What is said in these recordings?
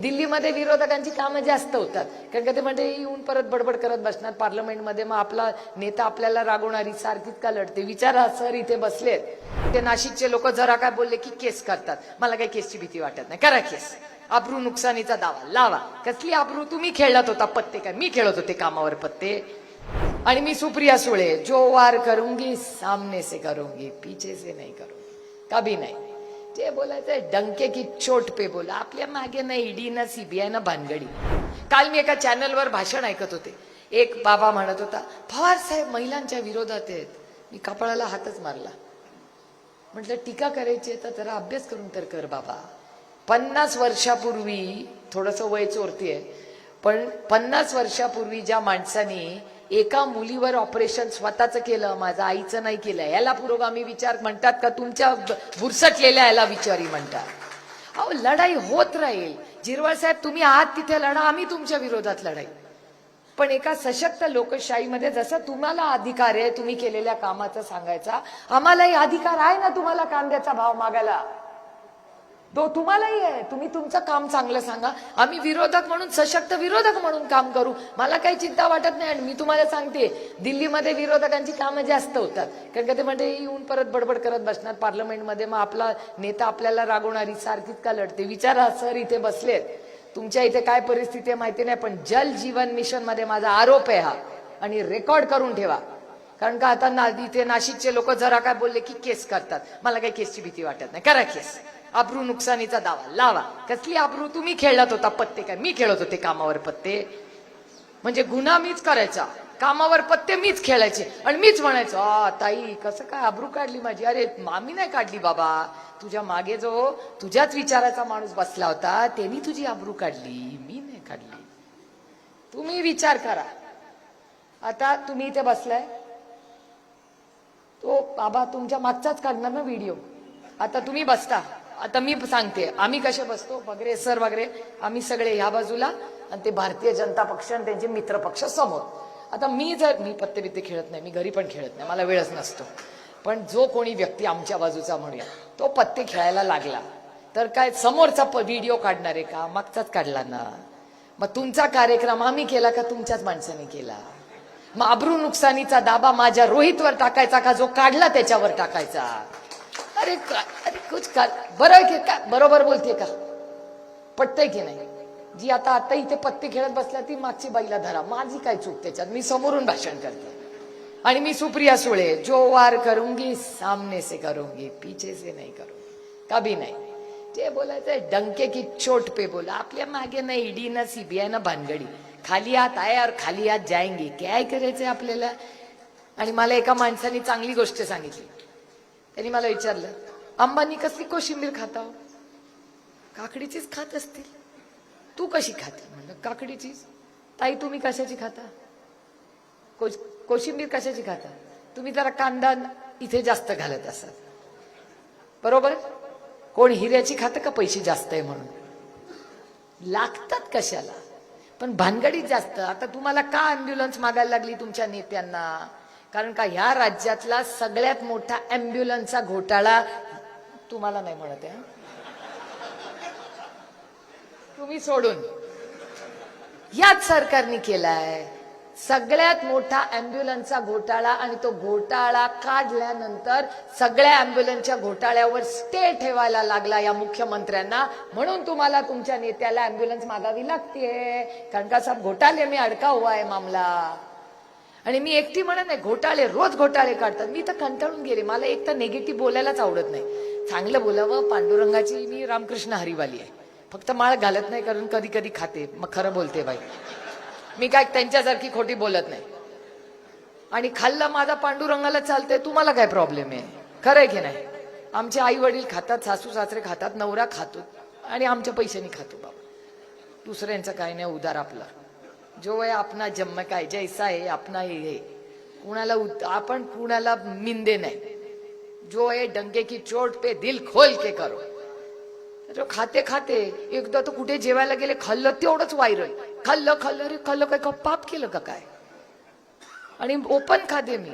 दिल्लीमध्ये विरोधकांची कामं जास्त होतात. कारण का ते म्हणजे येऊन परत बडबड करत बसणार पार्लमेंटमध्ये मग आपला नेता आपल्याला रागवणारी सारखीच का लढते? विचारा सर इथे बसलेत. ते नाशिकचे लोक जरा काय बोलले की केस करतात. मला काही केसची भीती वाटत नाही. करा केस. अब्रू नुकसानीचा दावा. लावा. कसली अब्रू? तुम्ही खेळत होता पत्ते काय? मी खेळत होते कामावर पत्ते. आणि मी सुप्रिया सुळे जो वार करूंगी सामने से करूंगी पीछे से नाही करूंगी. कभी नाही. जे बोलायचंय डंके की चोट पे बोला. आपल्या मागे ना ईडी ना सीबीआय ना भानगडी. काल मी एका चॅनलवर भाषण ऐकत होते. एक बाबा म्हणत होता पवार साहेब महिलांच्या विरोधात आहेत. मी कपाळाला हातच मारला. म्हटलं टीका करायची आहे तर जरा अभ्यास करून तर कर बाबा. पन्नास वर्षापूर्वी थोडस वय चोरतीये पण पन्नास वर्षापूर्वी ज्या माणसाने एका मुलीवर ऑपरेशन स्वतःचं केलं माझं आईचं नाही केलं याला पुरोगामी विचार म्हणतात का? तुमच्या ब- बुरसटलेल्या याला विचारी म्हणतात. अहो लढाई होत राहील. जिरवाळ साहेब तुम्ही आहात तिथे लढा आम्ही तुमच्या विरोधात लढाई. पण एका सशक्त लोकशाहीमध्ये जसं तुम्हाला अधिकार आहे तुम्ही केलेल्या कामाचा सांगायचा आम्हालाही अधिकार आहे ना तुम्हाला कांद्याचा भाव मागायला? तो तुम्हालाही आहे. तुम्ही तुमचं काम चांगलं सांगा. आम्ही विरोधक म्हणून सशक्त विरोधक म्हणून काम करू. मला काही चिंता वाटत नाही आणि मी तुम्हाला सांगते दिल्लीमध्ये विरोधकांची कामं जास्त होतात. कारण का ते म्हणजे येऊन परत बडबड करत बसणार पार्लमेंटमध्ये मग आपला नेता आपल्याला रागवणारी सारखीच का लढते? विचारा सर इथे बसलेत. तुमच्या इथे काय परिस्थिती आहे माहिती नाही पण जल जीवन मिशनमध्ये माझा आरोप आहे हा. आणि रेकॉर्ड करून ठेवा. कारण का आता ना इथे नाशिकचे लोक जरा काय बोलले की केस करतात. मला काही केसची भीती वाटत नाही. करा केस. अब्रू नुकसानीचा दावा. लावा. कसली अब्रू? तुम्ही खेळत होता पत्ते काय? मी खेळत होते कामावर पत्ते. म्हणजे गुन्हा मीच करायचा. कामावर पत्ते मीच खेळायचे. आणि मीच म्हणायचो आ ताई कसं काय अब्रू काढली माझी? अरे मामी नाही काढली बाबा. तुझ्या मागे जो तुझ्याच विचाराचा माणूस बसला होता त्यांनी तुझी अब्रू काढली. मी नाही काढली. तुम्ही विचार करा. आता तुम्ही इथे बसलाय. तो बाबा तुमच्या मागचाच काढणार ना व्हिडिओ. आता तुम्ही बसता. आता मी सांगते आम्ही कसे बसतो वगैरे सर वगैरे आम्ही सगळे ह्या बाजूला आणि ते भारतीय जनता पक्ष आणि त्यांचे मित्र पक्ष समोर. आता मी जर मी पत्ते बित्ते खेळत नाही मी घरी पण खेळत नाही मला वेळच नसतो. पण जो कोणी व्यक्ती आमच्या बाजूचा म्हणूया तो पत्ते खेळायला लागला. तर काय समोरचा व्हिडिओ काढणार आहे का? मागचाच काढला ना. मग तुमचा कार्यक्रम आम्ही केला का तुमच्याच माणसाने केला? मग अब्रू नुकसानीचा दाबा माझ्या रोहितवर टाकायचा का? जो काढला त्याच्यावर टाकायचा? अरे का- अरे कुछ का बरं की का? बरोबर बोलते का? पटतंय की नाही? जी आता आता इथे पत्ते खेळत बसल्या ती मागची बाईला धरा. माझी काय चूक त्याच्यात? मी समोरून भाषण करते. आणि मी सुप्रिया सुळे जो वार करूंगी सामने से करूंगी पीछे से नाही करूंगी. कभी नाही. जे बोलायचंय डंके की चोट पे बोला. आपल्या मागे ना ईडी ना सीबीआय ना भानगडी. खाली हात आहे और खाली हात जायंगी काय करायचंय आपल्याला? आणि मला एका माणसाने चांगली गोष्ट सांगितली. त्यांनी मला विचारलं अंबानी कसली कोशिंबीर खाता हो काकडीचीच खात असतील. तू कशी खाते म्हणलं काकडीचीच. ताई तुम्ही कशाची खाता को कोशिंबीर कशाची खाता तुम्ही जरा कांदा इथे जास्त घालत असाल. बरोबर? कोण हिऱ्याची खातं का पैसे जास्त आहे म्हणून? लागतात कशाला? पण भानगडीत जास्त. आता तुम्हाला का ॲम्ब्युलन्स मागायला लागली तुमच्या नेत्यांना? कारण का ह्या राज्यातला सगळ्यात मोठा अँब्युलन्सचा घोटाळा तुम्हाला नाही म्हणत आहे तुम्ही सोडून. याच सरकारने केलाय. सगळ्यात मोठा अँब्युलन्सचा घोटाळा आणि तो घोटाळा काढल्यानंतर सगळ्या अँब्युलन्सच्या घोटाळ्यावर स्टे ठेवायला लागला या मुख्यमंत्र्यांना. म्हणून तुम्हाला तुमच्या नेत्याला ॲम्ब्युलन्स मागावी लागते कारण का सब घोटाळे मी अडका हुआ आहे मामला. आणि मी एकटी म्हणत नाही घोटाळे रोज घोटाळे काढतात. मी तर कंटाळून गेले. मला एक तर निगेटिव्ह बोलायलाच आवडत नाही. चांगलं बोलावं पांडुरंगाची मी रामकृष्ण हरिवाली आहे. फक्त माळ घालत नाही कारण कधी कधी खाते. मग खरं बोलते बाई. मी काय त्यांच्यासारखी खोटी बोलत नाही. आणि खाल्लं माझा पांडुरंगाला चालतंय तुम्हाला काय प्रॉब्लेम आहे? खरं आहे की नाही? आमचे आई वडील खातात सासू सासरे खातात नवरा खातो. आणि आमच्या पैशाने खातो बाबा. दुसऱ्यांचं काय नाही उदार आपला. जो आहे आपला जन्म काय जैसा आहे आपला हे हे. कुणाला आपण कुणाला मिंदे नाही. जो आहे डंके की चोट पे दिल खोल के करो. तो खाते खाते एकदा तर कुठे जेवायला गेले खाल्लं तेवढंच व्हायरल खाल्लं खाल्लं रे खाल्लं काय का पाप केलं का काय? आणि ओपन खाते मी.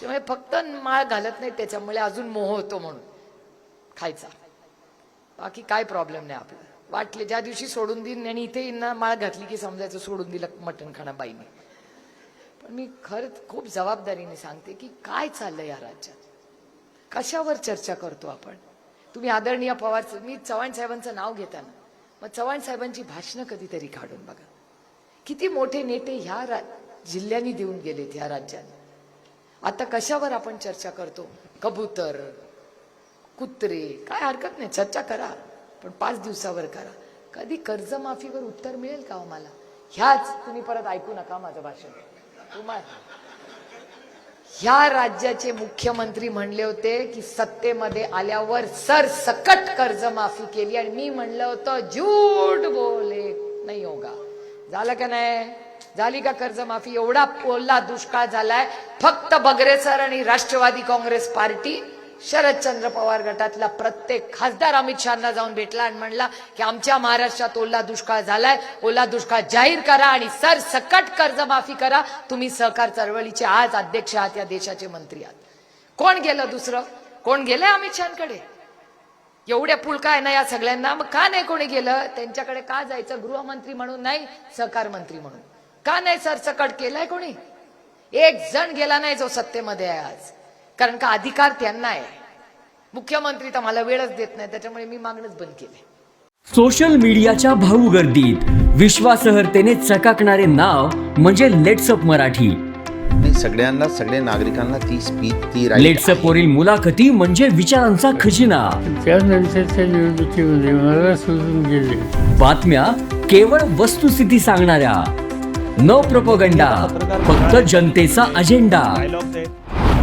त्यामुळे फक्त माळ घालत नाही त्याच्यामुळे अजून मोह होतो म्हणून. खायचा. बाकी काय प्रॉब्लेम नाही आपला. वाटले ज्या दिवशी सोडून देईन आणि इथे यांना माळ घातली की समजायचं सोडून दिलं मटण खाणं बाईने. पण मी खरंच खूप जबाबदारीने सांगते की काय चाललं या राज्यात? कशावर चर्चा करतो आपण? तुम्ही आदरणीय पवार मी चव्हाण साहेबांचं नाव घेताना मग चव्हाण साहेबांची भाषणं कधीतरी काढून बघा. किती मोठे नेते ह्या रा जिल्ह्यांनी देऊन गेलेत ह्या राज्यात. आता कशावर आपण चर्चा करतो? कबूतर कुत्रे काय हरकत नाही चर्चा करा. पण पाच दिवसावर करा. कधी कर्जमाफीवर उत्तर मिळेल का हो मला? ह्याच तुम्ही परत ऐकू नका माझं भाषण. तुम्हाला. ह्या राज्याचे मुख्यमंत्री म्हणले होते की सत्तेमध्ये आल्यावर सर सकट कर्जमाफी केली आणि मी म्हणलं होतं झूट बोले. नाही होगा झालं का नाही? झाली का कर्जमाफी? एवढा पोल्ला दुष्काळ झालाय. फक्त बगरे सर आणि राष्ट्रवादी काँग्रेस पार्टी शरदचंद्र पवार गटातला प्रत्येक खासदार अमित शहाना जाऊन भेटला आणि म्हणला की आमच्या महाराष्ट्रात ओला दुष्काळ झालाय ओला दुष्काळ जाहीर करा आणि सर सकट कर्जमाफी करा. तुम्ही सहकार चळवळीचे आज अध्यक्ष आहात या देशाचे मंत्री आहात. कोण गेलं दुसरं? कोण गेलंय अमित शहाकडे? एवढ्या पुलका आहे ना या सगळ्यांना? मग का नाही कोणी गेलं? त्यांच्याकडे का जायचं? गृहमंत्री म्हणून नाही सहकार मंत्री म्हणून. का नाही सरसकट केलाय कोणी? एक जण गेला नाही जो सत्तेमध्ये आहे आज. कारण का अधिकार त्यांना आहे. मुख्यमंत्री तर मला वेळच देत नाही त्याच्यामुळे मी मागणंच बंद केले. सोशल मीडियाच्या भाऊ गर्दीत विश्वासार्हतेने चकाकणारे नाव म्हणजे लेट्सअप मराठी. सगळ्यांना सगळ्या नागरिकांना ती स्पीच ती लेट्सअप वरील मुलाखती म्हणजे विचारांचा खजिना. त्यानंतरच्या निवडणुकीमध्ये मला सोडून गेले. बातम्या केवळ वस्तुस्थिती सांगणाऱ्या. न प्रपोगंडा फक्त जनतेचा अजेंडा.